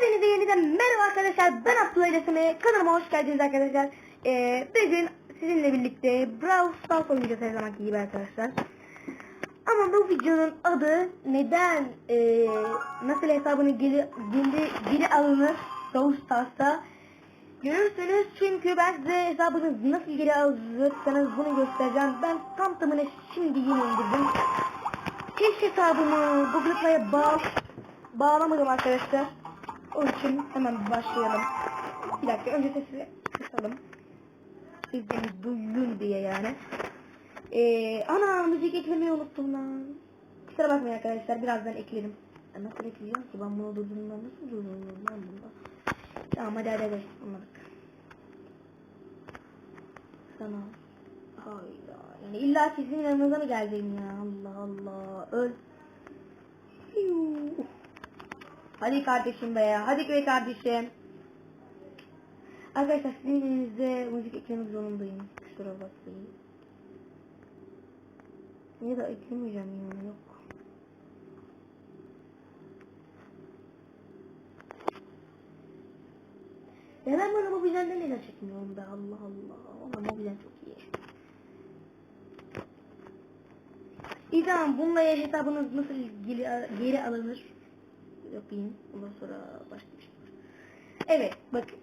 Hepinize yeniden merhaba arkadaşlar. Ben Abdullah Resmi. Kanalıma hoş geldiniz arkadaşlar. Ee, bugün sizinle birlikte Brawl Stars oynayacağız her zamanki gibi arkadaşlar. Ama bu videonun adı neden ee, nasıl hesabını geri, geri, geri alınır Brawl Stars'ta görürsünüz. Çünkü ben size hesabınızı nasıl geri alırsanız bunu göstereceğim. Ben tam tamına şimdi yeni indirdim. Keş hesabımı Google Play'e bağ bağlamadım arkadaşlar. O için hemen başlayalım. Bir dakika önce sesi kısalım. Siz beni duyun diye yani. Ee, ana müzik eklemeyi unuttum lan. Kusura bakmayın arkadaşlar birazdan eklerim. Ya nasıl ekleyeceğim ki ben bunu durdurduğumda nasıl durdururum lan bunda. Tamam hadi hadi hadi anladık. Sana. Hayda. Yani illa sizin yanınıza mı geldim ya Allah Allah. Hadi kardeşim be ya. Hadi be kardeşim. Arkadaşlar sizin elinizde müzik eklemek zorundayım. Kusura bakmayın. Ya da eklemeyeceğim ya yok. Neden bana mobilden neden çekmiyorum be Allah Allah. Ama mobilden çok iyi. Tamam bununla hesabınız nasıl geri, geri alınır? Yapayım. Ondan sonra başka bir şey var. Evet bakın.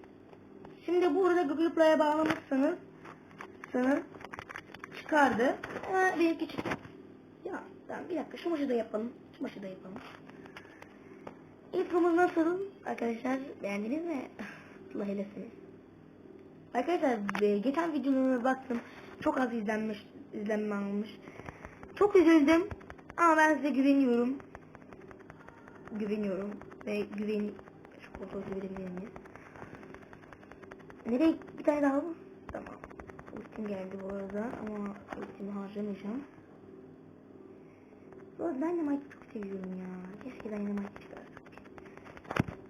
Şimdi burada Google Play'e bağlamışsanız sana çıkardı. Ama benimki çıktı. Ya tamam bir dakika şu maçı da yapalım. Şu maçı da yapalım. İntromuz nasıl? Arkadaşlar beğendiniz mi? Allah eylesin. Arkadaşlar e, geçen videolarına baktım. Çok az izlenmiş, izlenme almış. Çok üzüldüm. Ama ben size güveniyorum. Güveniyorum. Ve güven... Şu koltuğu görebilir miyiz? Nereye bir tane daha mı? Tamam. Ultim geldi bu arada ama ultimi harcamayacağım. Bu arada Dynamite'ı çok seviyorum ya. Keşke Dynamite çıkarsak.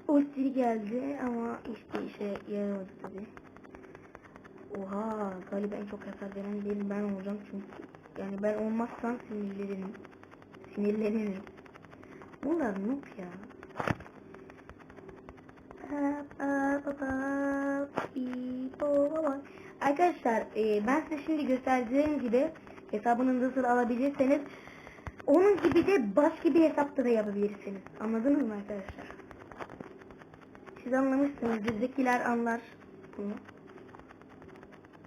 Ulti geldi ama hiçbir işe yaramadı tabi. Oha galiba en çok hasar veren benim ben olacağım çünkü yani ben olmazsam sinirlenirim. Sinirlenirim. Bunlar noob ya. Arkadaşlar e, ben size şimdi gösterdiğim gibi hesabını nasıl alabilirseniz onun gibi de başka bir hesapta da yapabilirsiniz. Anladınız mı arkadaşlar? Siz anlamışsınız. Zekiler anlar bunu.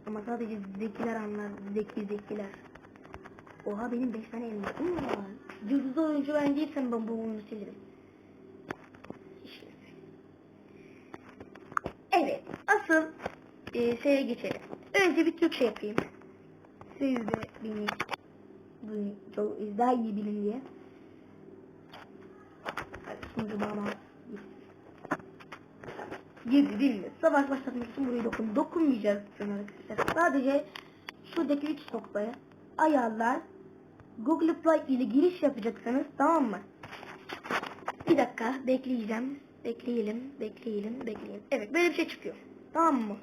Ama sadece zekiler anlar. Zeki zekiler. Oha benim 5 tane elmasım var. Cüzdüz oyuncu ben değilsem ben bu oyunu silerim. İşte. Evet. Asıl e, şeye geçelim. Önce bir Türkçe yapayım. Siz de beni, beni çok daha iyi bilin diye. Hadi sunucu bana girdi değil mi? Savaş başlatmak için burayı dokun. Dokunmayacağız arkadaşlar. Sadece şuradaki üç noktaya ayarlar Google Play ile giriş yapacaksınız tamam mı? Bir dakika bekleyeceğim. Bekleyelim, bekleyelim, bekleyelim. Evet böyle bir şey çıkıyor. Tamam mı?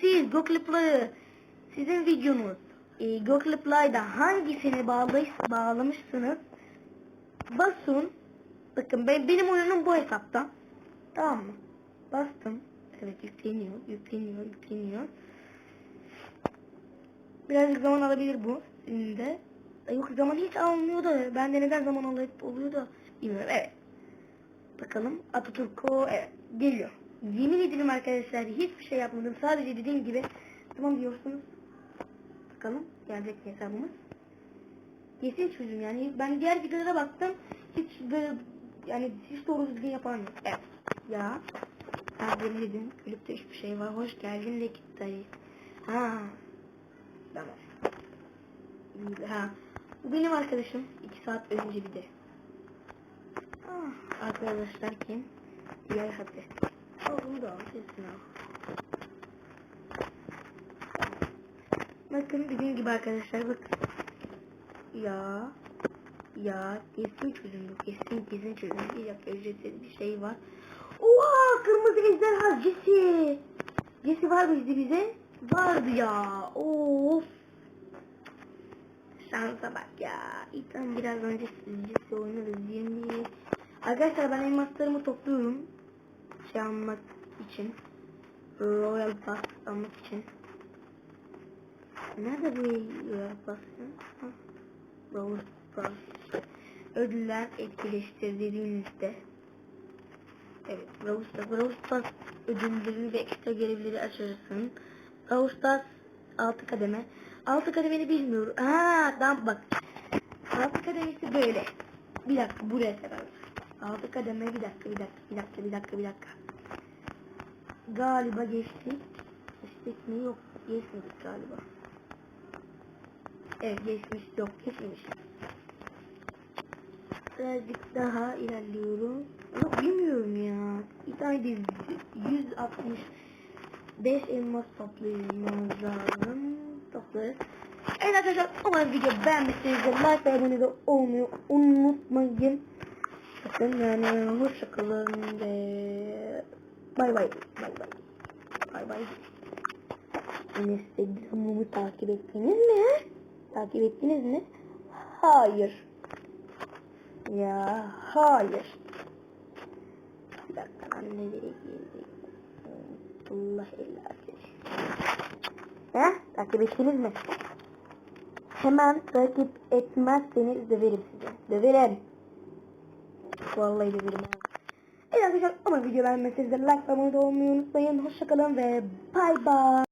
Siz Google Play'ı sizin videonuz e, Google Play'da hangisini bağlay bağlamışsınız basın. Bakın ben, benim oyunum bu hesapta. Tamam mı? Bastım. Evet yükleniyor, yükleniyor, yükleniyor. Birazcık zaman alabilir bu. De. Yok zaman hiç almıyor da. Bende neden zaman oluyor, oluyor da bilmiyorum. Evet. Bakalım Atatürk'o evet geliyor. Yemin ederim arkadaşlar hiçbir şey yapmadım. Sadece dediğim gibi tamam diyorsunuz. Bakalım gelecek mi hesabımız. Kesin çocuğum yani ben diğer videolara baktım. Hiç böyle yani hiç doğru düzgün yapan yok. Evet. Ya. Ben dedim kulüpte hiçbir şey var. Hoş geldin de gitti. Ha. Tamam. Ha. Bu benim arkadaşım. iki saat önce bir de. Ah, arkadaşlar kim? Diğer hadi. Al bunu da al. Sesini al. Bakın dediğim gibi arkadaşlar bak. Ya. Ya kesin çocuğum bu. Kesin kesin çocuğum. Bir dakika ücretsiz bir şey var. Oha kırmızı ejderha Jesse. Jesse var mıydı bize? Vardı ya. Of. Şansa bak ya. İlkten biraz önce Jesse oynarız. 20. Arkadaşlar ben elmaslarımı topluyorum. şey almak için Royal Pass almak için Nerede bu Royal Pass Royal Pass Ödüller etkileştirdiğinizde Evet Brawl Brawl Stars ödülleri ve ekstra görevleri açarsın Brawl Stars 6 kademe 6 kademeni bilmiyorum Aa tamam bak. 6 kademesi böyle. Bir dakika buraya kadar. 6 kademe bir dakika bir dakika bir dakika bir dakika bir dakika. Galiba geçtik Geçtik mi? Yok geçmedik galiba. Evet geçmiş. Yok geçmemiş. Birazcık daha ilerliyorum. Yok bilmiyorum ya. Bir tane de 165 elmas toplaymamız lazım Toplarız Evet arkadaşlar umarım video beğenmişsinizdir Like ve abone de olmayı unutmayın Bakın yani hoşçakalın ve bay bay bay bay bay bay Instagram'ımı takip ettiniz mi? Takip ettiniz mi? Hayır. Ya hayır. Bir dakika anne nereye girdi? Allah Allah. He? Takip ettiniz mi? Hemen takip etmezseniz döverim size. Döverim. Vallahi döverim abi. Evet arkadaşlar ama video beğenmezseniz de like ve abone olmayı unutmayın. Hoşçakalın ve bay bay.